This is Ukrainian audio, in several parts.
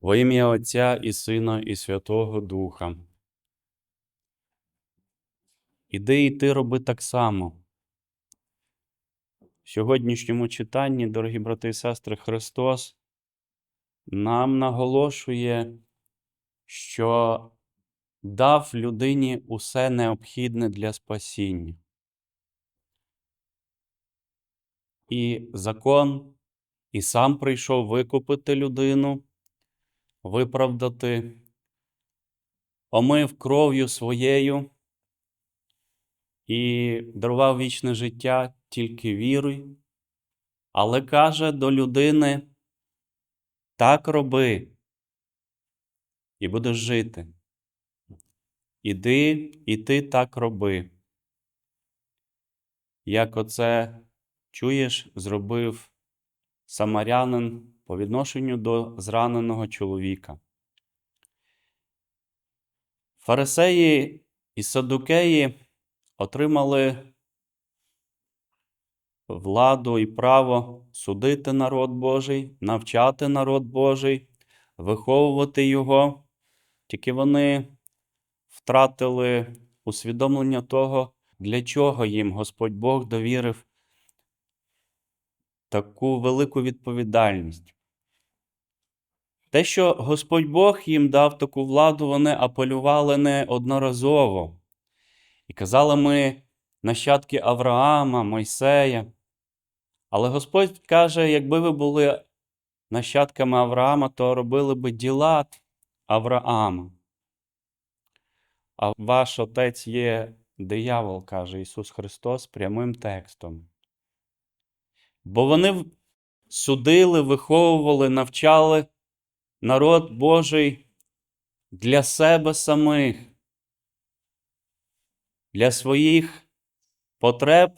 Во ім'я Отця і Сина, і Святого Духа. Іди і ти роби так само. В сьогоднішньому читанні, дорогі брати і сестри, Христос нам наголошує, що дав людині усе необхідне для спасіння. І закон і сам прийшов викупити людину, виправдати, омив кров'ю своєю і дарував вічне життя тільки віруй, але каже до людини: так роби, і будеш жити. Іди, і ти так роби. Як оце чуєш, зробив самарянин по відношенню до зраненого чоловіка. Фарисеї і садукеї отримали владу і право судити народ Божий, навчати народ Божий, виховувати його, тільки вони втратили усвідомлення того, для чого їм Господь Бог довірив таку велику відповідальність. Те, що Господь Бог їм дав таку владу, вони апелювали неодноразово. І казали ми нащадки Авраама, Мойсея. Але Господь каже, якби ви були нащадками Авраама, то робили би діла Авраама. А ваш отець є диявол, каже Ісус Христос прямим текстом. Бо вони судили, виховували, навчали народ Божий для себе самих, для своїх потреб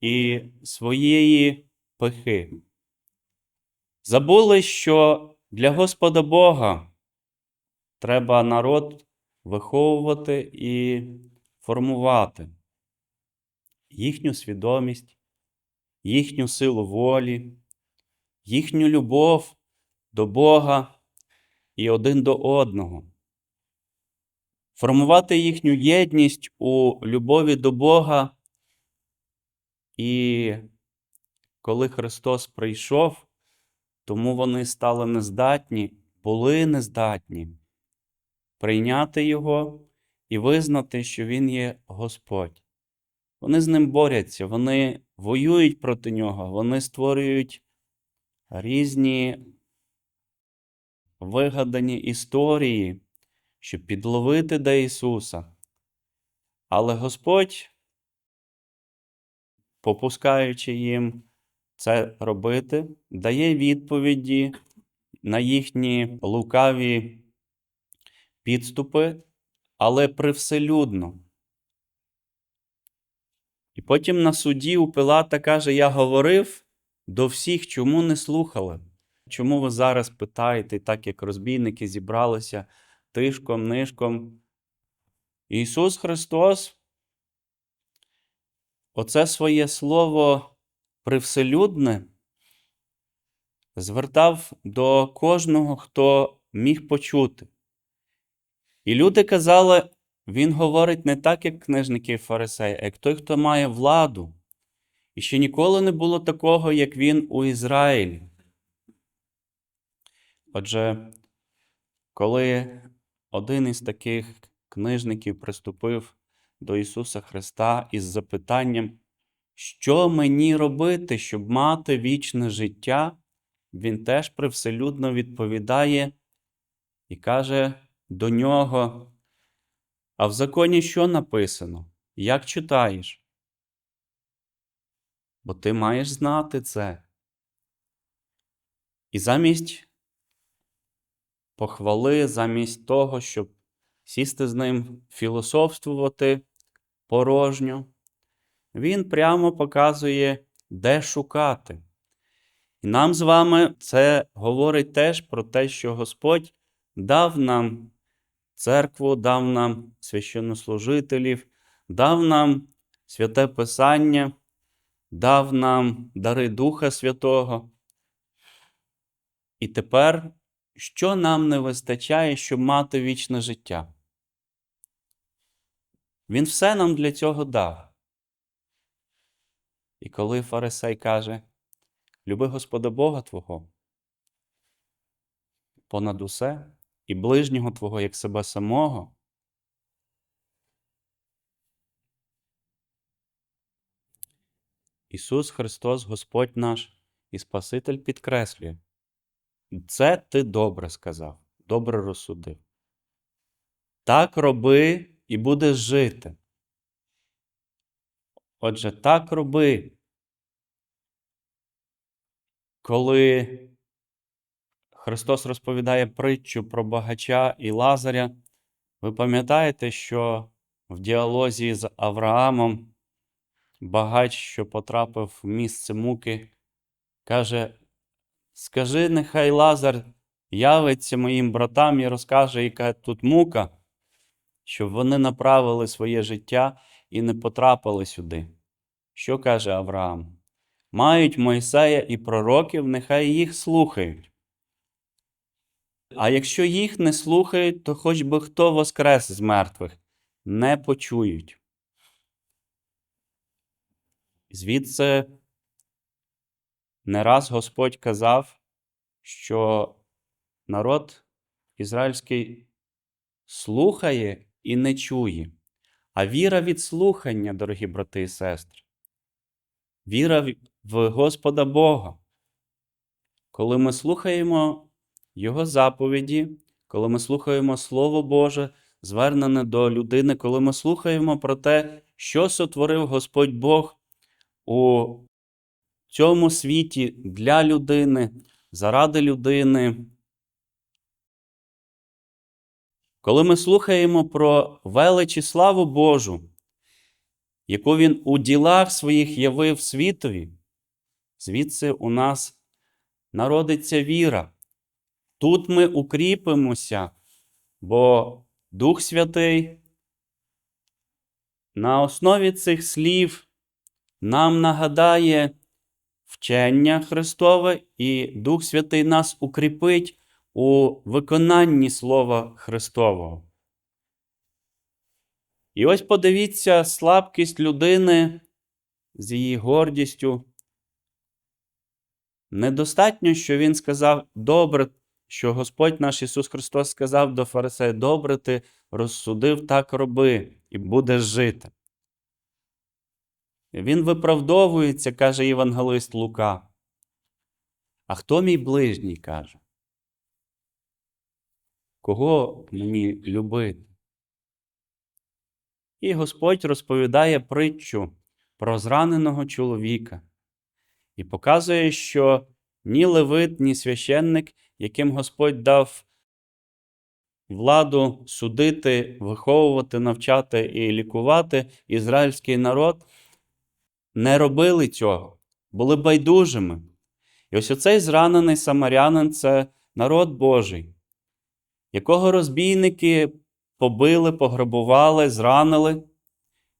і своєї пихи. Забули, що для Господа Бога треба народ виховувати і формувати їхню свідомість, їхню силу волі, їхню любов до Бога і один до одного. Формувати їхню єдність у любові до Бога. І коли Христос прийшов, тому вони стали нездатні, були нездатні прийняти Його і визнати, що Він є Господь. Вони з ним борються, вони воюють проти нього, вони створюють різні вигадані історії, щоб підловити до Ісуса. Але Господь, попускаючи їм це робити, дає відповіді на їхні лукаві підступи, але привселюдно. І потім на суді у Пилата каже: Я говорив до всіх, чому не слухали. Чому ви зараз питаєте, так як розбійники зібралися тишком, нишком? Ісус Христос, оце своє слово привселюдне звертав до кожного, хто міг почути. І люди казали, він говорить не так, як книжники і фарисеї, а як той, хто має владу. І ще ніколи не було такого, як він у Ізраїлі. Отже, коли один із таких книжників приступив до Ісуса Христа із запитанням, що мені робити, щоб мати вічне життя, він теж привселюдно відповідає і каже до нього: А в законі що написано? Як читаєш? Бо ти маєш знати це. І замість похвали, замість того, щоб сісти з ним філософствувати порожньо, він прямо показує, де шукати. І нам з вами це говорить теж про те, що Господь дав нам церкву, дав нам священнослужителів, дав нам святе Писання, дав нам дари Духа Святого. І тепер що нам не вистачає, щоб мати вічне життя. Він все нам для цього дав. І коли Фарисей каже: Люби Господа Бога Твого, понад усе і ближнього Твого як себе самого. Ісус Христос, Господь наш і Спаситель підкреслює. Це ти добре сказав, добре розсудив. Так роби і будеш жити. Отже, так роби. Коли Христос розповідає притчу про багача і Лазаря, ви пам'ятаєте, що в діалозі з Авраамом багач, що потрапив в місце муки, каже: Скажи, нехай Лазар явиться моїм братам і розкаже, яка тут мука, щоб вони направили своє життя і не потрапили сюди. Що каже Авраам? Мають Мойсея і пророків, нехай їх слухають. А якщо їх не слухають, то хоч би хто воскрес з мертвих, не почують. Звідси не раз Господь казав, що народ ізраїльський слухає і не чує, а віра від слухання, дорогі брати і сестри. Віра в Господа Бога. Коли ми слухаємо Його заповіді, коли ми слухаємо Слово Боже, звернене до людини, коли ми слухаємо про те, що сотворив Господь Бог у цьому світі для людини, заради людини. Коли ми слухаємо про велич і славу Божу, яку Він у ділах своїх явив світові, звідси у нас народиться віра. Тут ми укріпимося, бо Дух Святий на основі цих слів нам нагадає вчення Христове, і Дух Святий нас укріпить у виконанні Слова Христового. І ось подивіться слабкість людини з її гордістю. Недостатньо, що Він сказав добре, що Господь наш Ісус Христос сказав до Фарисея, добре ти розсудив, так роби, і будеш жити. Він виправдовується, каже Євангелист Лука. А хто мій ближній каже? Кого мені любити? І Господь розповідає притчу про зраненого чоловіка і показує, що ні левит, ні священник, яким Господь дав владу судити, виховувати, навчати і лікувати ізраїльський народ, не робили цього, були байдужими. І ось оцей зранений самарянин це народ Божий, якого розбійники побили, пограбували, зранили,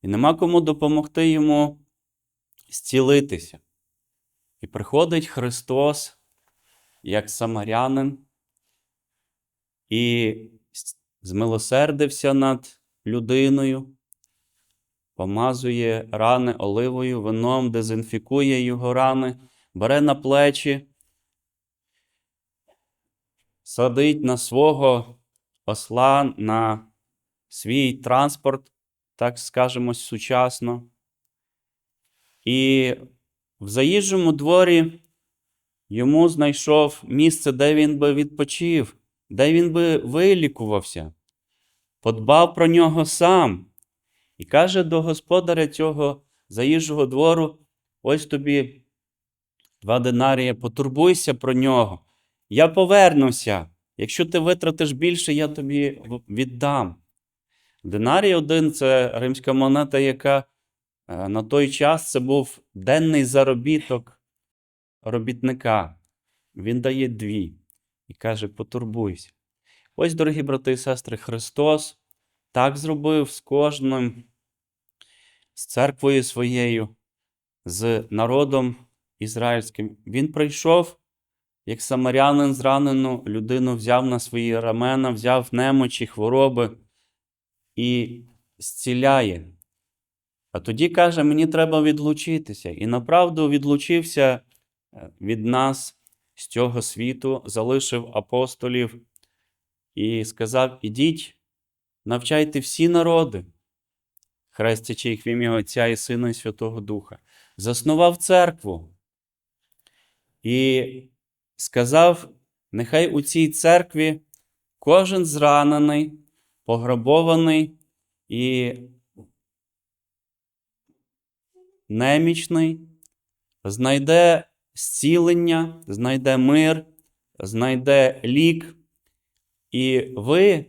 і нема кому допомогти йому зцілитися. І приходить Христос як самарянин і змилосердився над людиною, помазує рани оливою, вином, дезінфікує його рани, бере на плечі, садить на свого осла на свій транспорт, так скажемо сучасно. І в заїжджому дворі йому знайшов місце, де він би відпочив, де він би вилікувався, подбав про нього сам. І каже до господаря цього заїжджого двору: ось тобі два динарія, потурбуйся про нього. Я повернуся. Якщо ти витратиш більше, я тобі віддам. Динарій один це римська монета, яка е, на той час це був денний заробіток робітника. Він дає дві і каже: потурбуйся. Ось, дорогі брати і сестри, Христос так зробив з кожним, з церквою своєю, з народом ізраїльським. Він прийшов як самарянин зранену людину взяв на свої рамена, взяв немочі, хвороби і зціляє. А тоді каже, мені треба відлучитися. І направду відлучився е, від нас з цього світу, залишив апостолів і сказав: Ідіть, навчайте всі народи, хрестячи їх в ім'я Отця і Сина і Святого Духа. Заснував церкву і сказав: нехай у цій церкві кожен зранений, пограбований і немічний, знайде зцілення, знайде мир, знайде лік. І ви,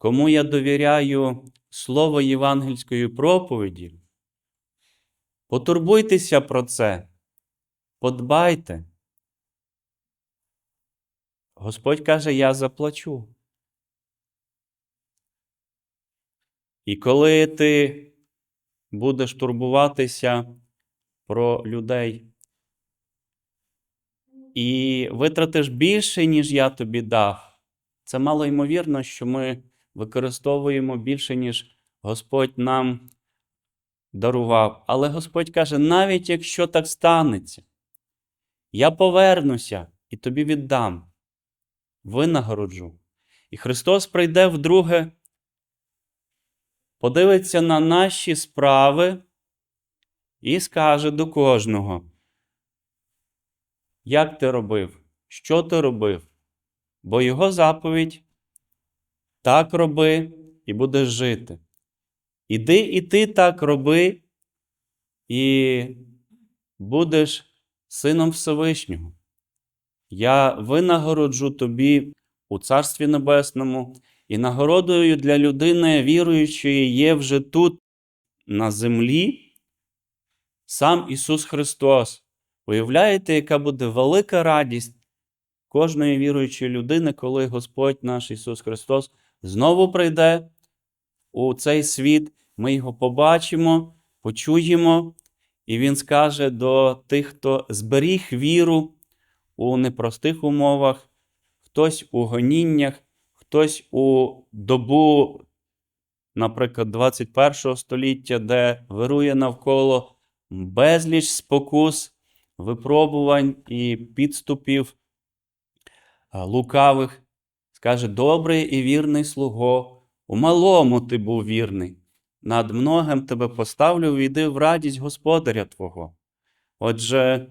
кому я довіряю слово євангельської проповіді, потурбуйтеся про це, подбайте. Господь каже, я заплачу. І коли ти будеш турбуватися про людей і витратиш більше, ніж я тобі дав, це мало ймовірно, що ми використовуємо більше, ніж Господь нам дарував. Але Господь каже: навіть якщо так станеться, я повернуся і тобі віддам, винагороджу. І Христос прийде вдруге подивиться на наші справи і скаже до кожного, як ти робив, що ти робив, бо його заповідь так роби і будеш жити. Іди і ти так роби, і будеш сином Всевишнього. Я винагороджу тобі у Царстві Небесному, і нагородою для людини віруючої є вже тут, на землі, сам Ісус Христос. Уявляєте, яка буде велика радість кожної віруючої людини, коли Господь наш Ісус Христос знову прийде у цей світ, ми його побачимо, почуємо, і Він скаже до тих, хто зберіг віру у непростих умовах, хтось у гоніннях, хтось у добу, наприклад, 21 століття, де вирує навколо безліч спокус, випробувань і підступів лукавих, скаже: добрий і вірний слуго, у малому ти був вірний, над многим тебе поставлю, війди в радість Господаря Твого. Отже,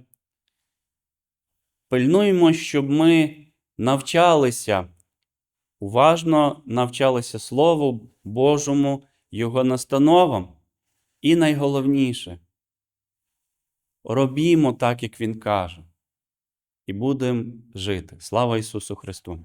пильнуємо, щоб ми навчалися, уважно навчалися Слову Божому, Його настановам. І найголовніше, робімо так, як Він каже, і будемо жити. Слава Ісусу Христу!